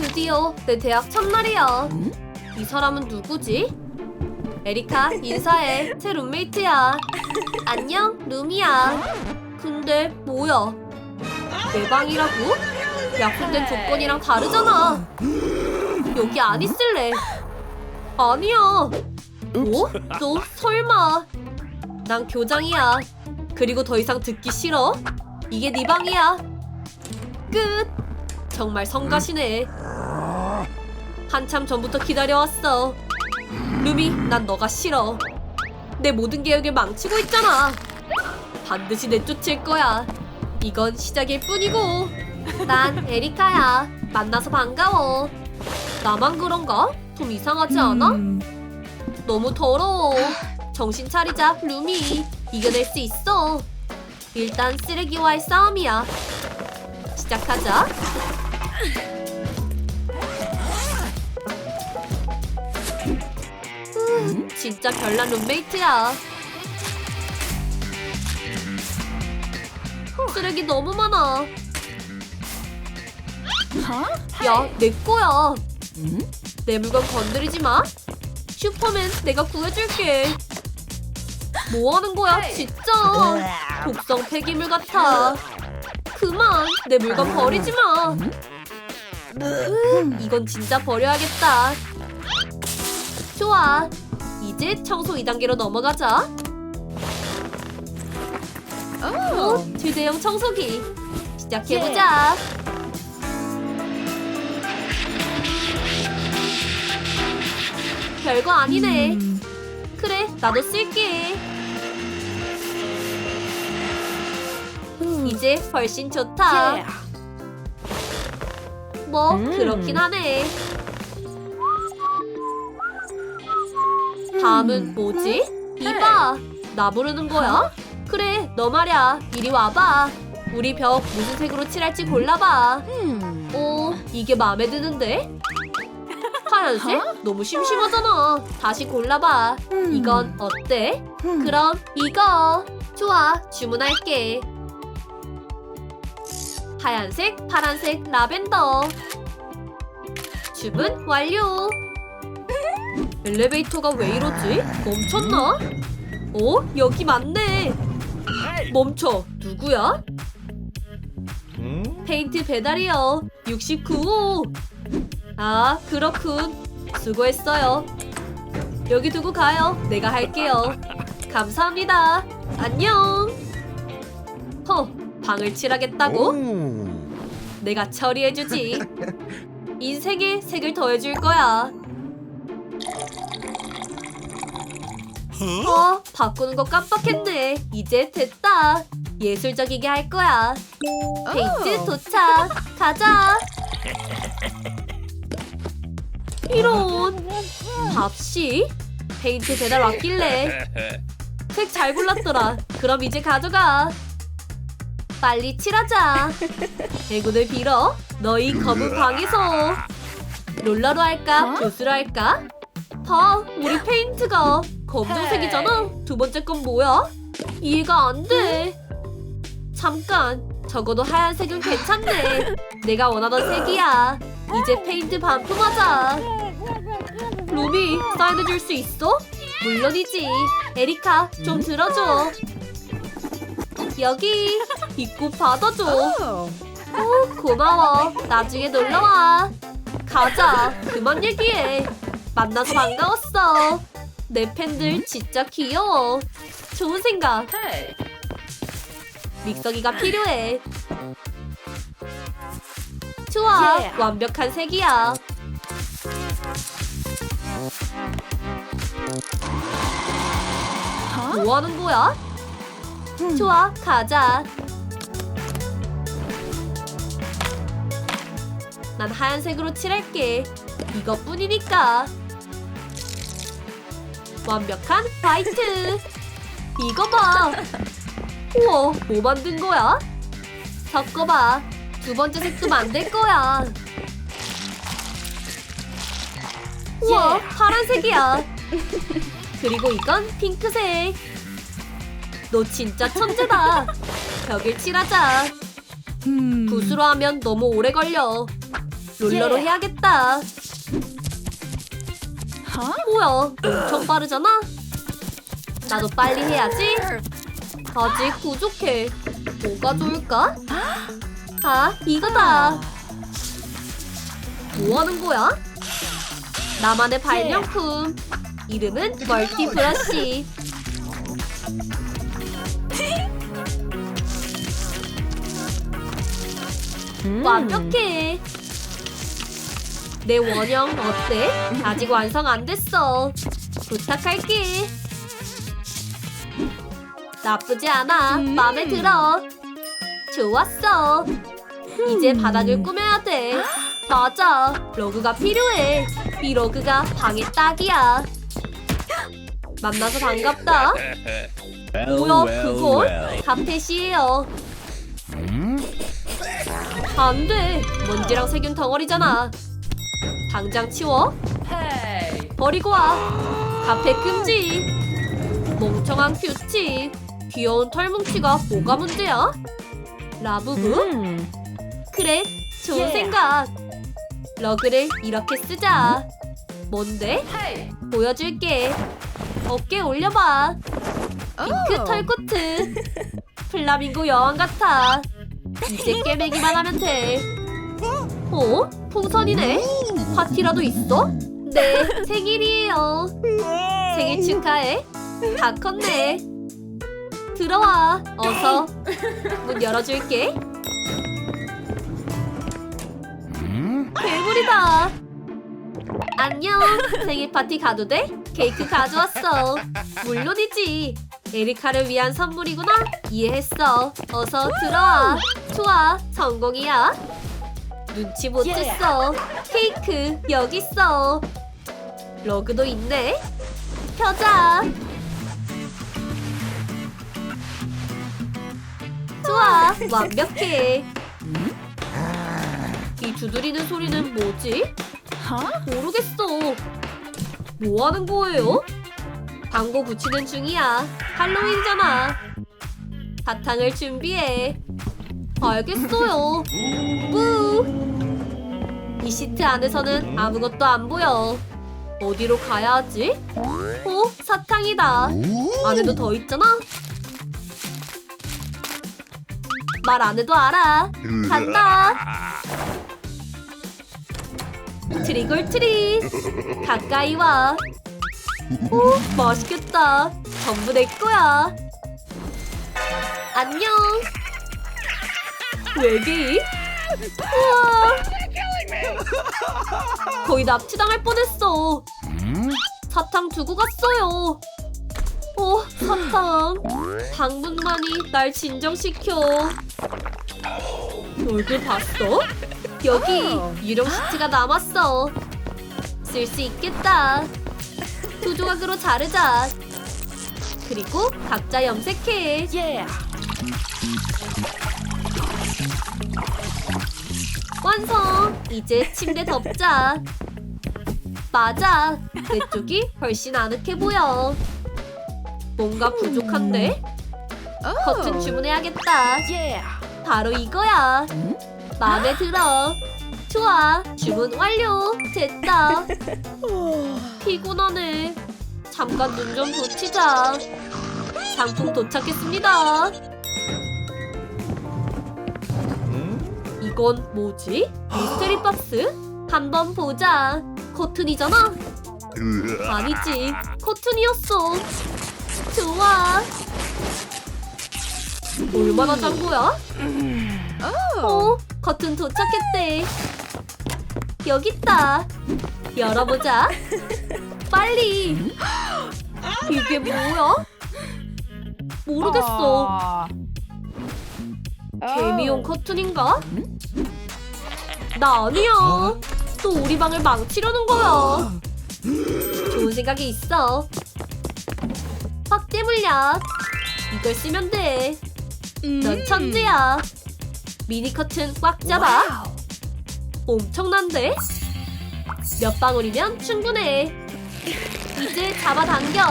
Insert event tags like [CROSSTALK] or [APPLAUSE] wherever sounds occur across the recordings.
드디어 내 대학 첫날이야. 이 사람은 누구지? 에리카 인사해 새 룸메이트야. 안녕 루미야. 근데 뭐야? 내 방이라고? 약속된 조건이랑 다르잖아. 여기 안 있을래. 아니야. 뭐? 너 설마? 난 교장이야. 그리고 더 이상 듣기 싫어. 이게 네 방이야. 끝. 정말 성가시네. 한참 전부터 기다려왔어. 루미, 난 너가 싫어. 내 모든 계획을 망치고 있잖아. 반드시 내쫓을 거야. 이건 시작일 뿐이고. 난 에리카야. 만나서 반가워. 나만 그런가? 좀 이상하지 않아? 너무 더러워. 정신 차리자, 루미. 이겨낼 수 있어. 일단 쓰레기와의 싸움이야. 시작하자. 후, 진짜 별난 룸메이트야. 쓰레기 너무 많아. 야, 내 거야. 내 물건 건드리지 마. 슈퍼맨, 내가 구해줄게. 뭐 하는 거야, 진짜. 독성 폐기물 같아. 그만, 내 물건 버리지 마. 으, 이건 진짜 버려야겠다. 좋아. 이제 청소 2단계로 넘어가자. 오, 휴대용 청소기. 시작해보자. 별거 아니네. 그래, 나도 쓸게. 이제 훨씬 좋다. 뭐 음. 그렇긴 하네. 다음은 뭐지? 이봐, 나 부르는 거야? 그래, 너 말야. 이리 와봐. 우리 벽 무슨 색으로 칠할지 골라봐. 오, 이게 마음에 드는데? 하얀색? 너무 심심하잖아. 다시 골라봐. 이건 어때? 그럼 이거. 좋아, 주문할게. 하얀색, 파란색, 라벤더. 주문 완료. 엘리베이터가 왜 이러지? 멈췄나? 어? 여기 맞네. 멈춰. 누구야? 페인트 배달이요. 69호. 아, 그렇군. 수고했어요. 여기 두고 가요. 내가 할게요. 감사합니다. 안녕. 허, 방을 칠하겠다고? 내가 처리해주지. 인생에 색을 더해줄 거야. 어, 바꾸는 거 깜빡했네. 이제 됐다. 예술적이게 할 거야. 데이트 도착. 가자. 이런. 밥씨? 페인트 배달 왔길래. [LAUGHS] 색잘 골랐더라. 그럼 이제 가져가. 빨리 칠하자. 대군을 빌어. 너희 검은 방에서. 롤러로 할까? 붓으로 할까? 봐, 우리 페인트가 검정색이잖아. 두 번째 건 뭐야? 이해가 안 돼. 잠깐, 적어도 하얀색은 괜찮네. 내가 원하던 색이야. 이제 페인트 반품하자. 루비, 사인해줄 수 있어? 물론이지. 에리카, 좀 들어줘. 여기, 입고 받아줘. 오, 고마워. 나중에 놀러와. 가자. 그만 얘기해. 만나서 반가웠어. 내 팬들 진짜 귀여워. 좋은 생각. 믹서기가 필요해. 좋아. 완벽한 색이야. 뭐 하는 거야? 좋아, 가자. 난 하얀색으로 칠할게. 이것뿐이니까. 완벽한 화이트. 이거 봐. 우와, 뭐 만든 거야? 섞어봐. 두 번째 색도 만들 거야. 우와, 파란색이야. 그리고 이건 핑크색. 너 진짜 천재다. 벽을 칠하자. 붓으로 하면 너무 오래 걸려. 롤러로 해야겠다. 뭐야, 엄청 빠르잖아? 나도 빨리 해야지. 아직 부족해. 뭐가 좋을까? 아, 이거다. 뭐 하는 거야? 나만의 발명품. 이름은 멀티 브러쉬. 완벽해. 내 원형 어때? 아직 완성 안 됐어. 부탁할게. 나쁘지 않아. 마음에 들어. 좋았어. 이제 바닥을 꾸며야 돼. 맞아. 러그가 필요해. 이 러그가 방에 딱이야. 만나서 반갑다. 뭐야, 그건? 카펫이에요. 안 돼. 먼지랑 세균 덩어리잖아. 당장 치워. 버리고 와. 카페 금지. 멍청한 규칙. 귀여운 털뭉치가 뭐가 문제야? 라부부? 그래, 좋은 Yeah. 생각. 러그를 이렇게 쓰자. 뭔데? 보여줄게. 어깨 올려봐. 핑크 털코트. [LAUGHS] 플라밍고 여왕 같아. 이제 꿰매기만 하면 돼. 어? 풍선이네? 파티라도 있어? 네, 생일이에요. 생일 축하해. 다 컸네. 들어와. 어서. 문 열어줄게. 괴물이다. 안녕. 생일 파티 가도 돼? 케이크 가져왔어. 물론이지. 에리카를 위한 선물이구나. 이해했어. 어서 들어와. 좋아. 성공이야. 눈치 못 챘어. 케이크 여기 있어. 러그도 있네. 펴자. 좋아. 완벽해. 이 두드리는 소리는 뭐지? 모르겠어. 뭐 하는 거예요? 광고 붙이는 중이야. 할로윈이잖아. 사탕을 준비해. 알겠어요. 뿌. 이 시트 안에서는 아무것도 안 보여. 어디로 가야 하지? 어? 사탕이다. 안에도 더 있잖아. 말 안 해도 알아. 간다. 트리골 트리. 가까이 와. 오, 맛있겠다. 전부 내 거야. 안녕. 외계인? 우와. 거의 납치당할 뻔했어. 사탕 두고 갔어요. 오, 사탕. 당분간이 날 진정시켜. 얼굴 봤어? 여기 유령 시트가 남았어. 쓸 수 있겠다. 두 조각으로 자르자. 그리고 각자 염색해. 완성! 이제 침대 덮자. 맞아. 내 쪽이 훨씬 아늑해 보여. 뭔가 부족한데? 커튼 주문해야겠다. 바로 이거야. 마음에 들어. 좋아. 주문 완료. 됐다. [LAUGHS] 피곤하네. 잠깐 눈 좀 붙이자. 상품 도착했습니다. 이건 뭐지? 미스테리 박스? 한번 보자. 커튼이잖아? 아니지. 커튼이었어. 좋아. 얼마나 짠 거야? 어, 커튼 도착했대. 여기 있다. 열어보자. 빨리. 이게 뭐야? 모르겠어. 개미용 커튼인가? 나 아니야. 또 우리 방을 망치려는 거야. 좋은 생각이 있어. 확대 물약. 이걸 쓰면 돼. 넌 천재야. 미니 커튼 꽉 잡아. 엄청난데? 몇 방울이면 충분해. 이제 잡아당겨.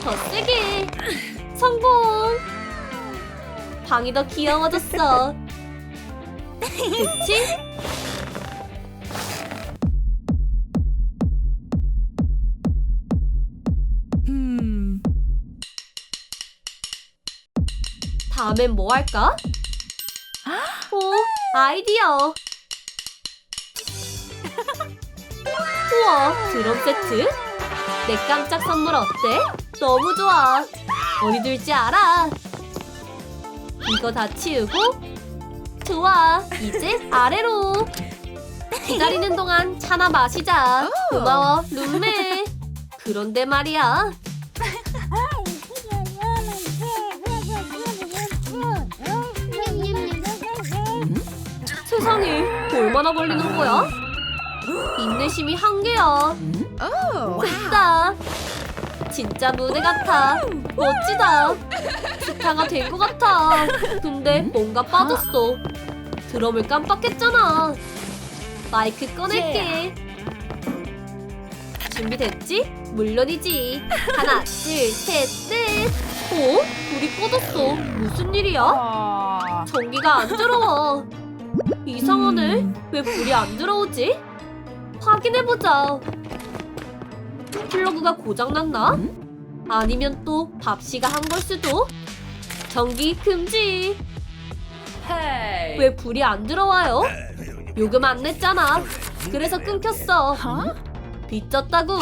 더 세게. 성공. 방이 더 귀여워졌어. 그치? 다음엔 뭐 할까? 오, 아이디어. 우와, 드럼 세트? 내 깜짝 선물 어때? 너무 좋아. 어디 둘지 알아. 이거 다 치우고 좋아. 이제 아래로. 기다리는 동안 차나 마시자. 고마워, 룸메. 그런데 말이야. 세상에 얼마나 걸리는 거야? 인내심이 한계야. 됐다. 진짜 무대 같아. 멋지다. 스타가 된 것 같아. 근데 뭔가 빠졌어. 드럼을 깜빡했잖아. 마이크 꺼낼게. 준비됐지? 물론이지. 하나, 둘, 셋, 넷. 어? 불이 꺼졌어. 무슨 일이야? 전기가 안 들어와. 이상하네. 왜 불이 안 들어오지? 확인해보자. 플러그가 고장났나? 아니면 또 밥씨가 한 걸 수도? 전기 금지. 왜 불이 안 들어와요? 요금 안 냈잖아. 그래서 끊겼어. 빚졌다고.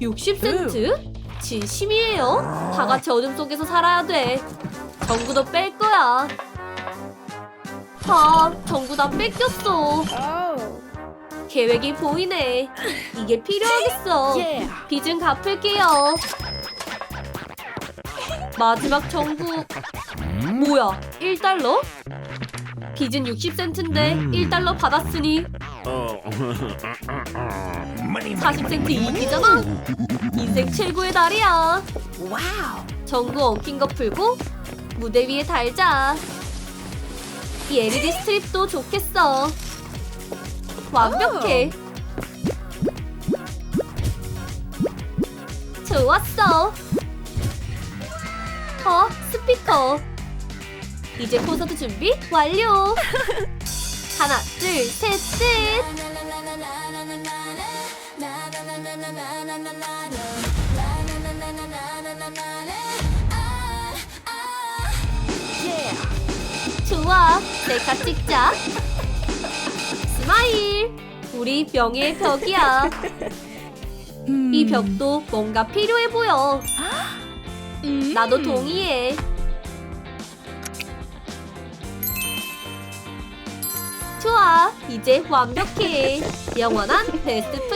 60센트? 진심이에요? 다 같이 어둠 속에서 살아야 돼. 전구도 뺄 거야. 아, 전구 다 뺏겼어. 계획이 보이네. 이게 필요하겠어. 빚은 갚을게요. 마지막 전구. 뭐야, 1달러? 빚은 60센트인데 1달러 받았으니 40센트 이익이잖아. 인생 최고의 날이야. 전구 엉킨 거 풀고 무대 위에 달자. 이 LED 스트립도 좋겠어. 완벽해. 좋았어. 어, 스피커. 이제 콘서트 준비 완료. [LAUGHS] 하나, 둘, 셋, 넷. 좋아, 셀카 찍자. 스마일. 우리 명예의 벽이야. [LAUGHS] 이 벽도 뭔가 필요해 보여. 나도 동의해. 좋아, 이제 완벽해. 영원한 베스트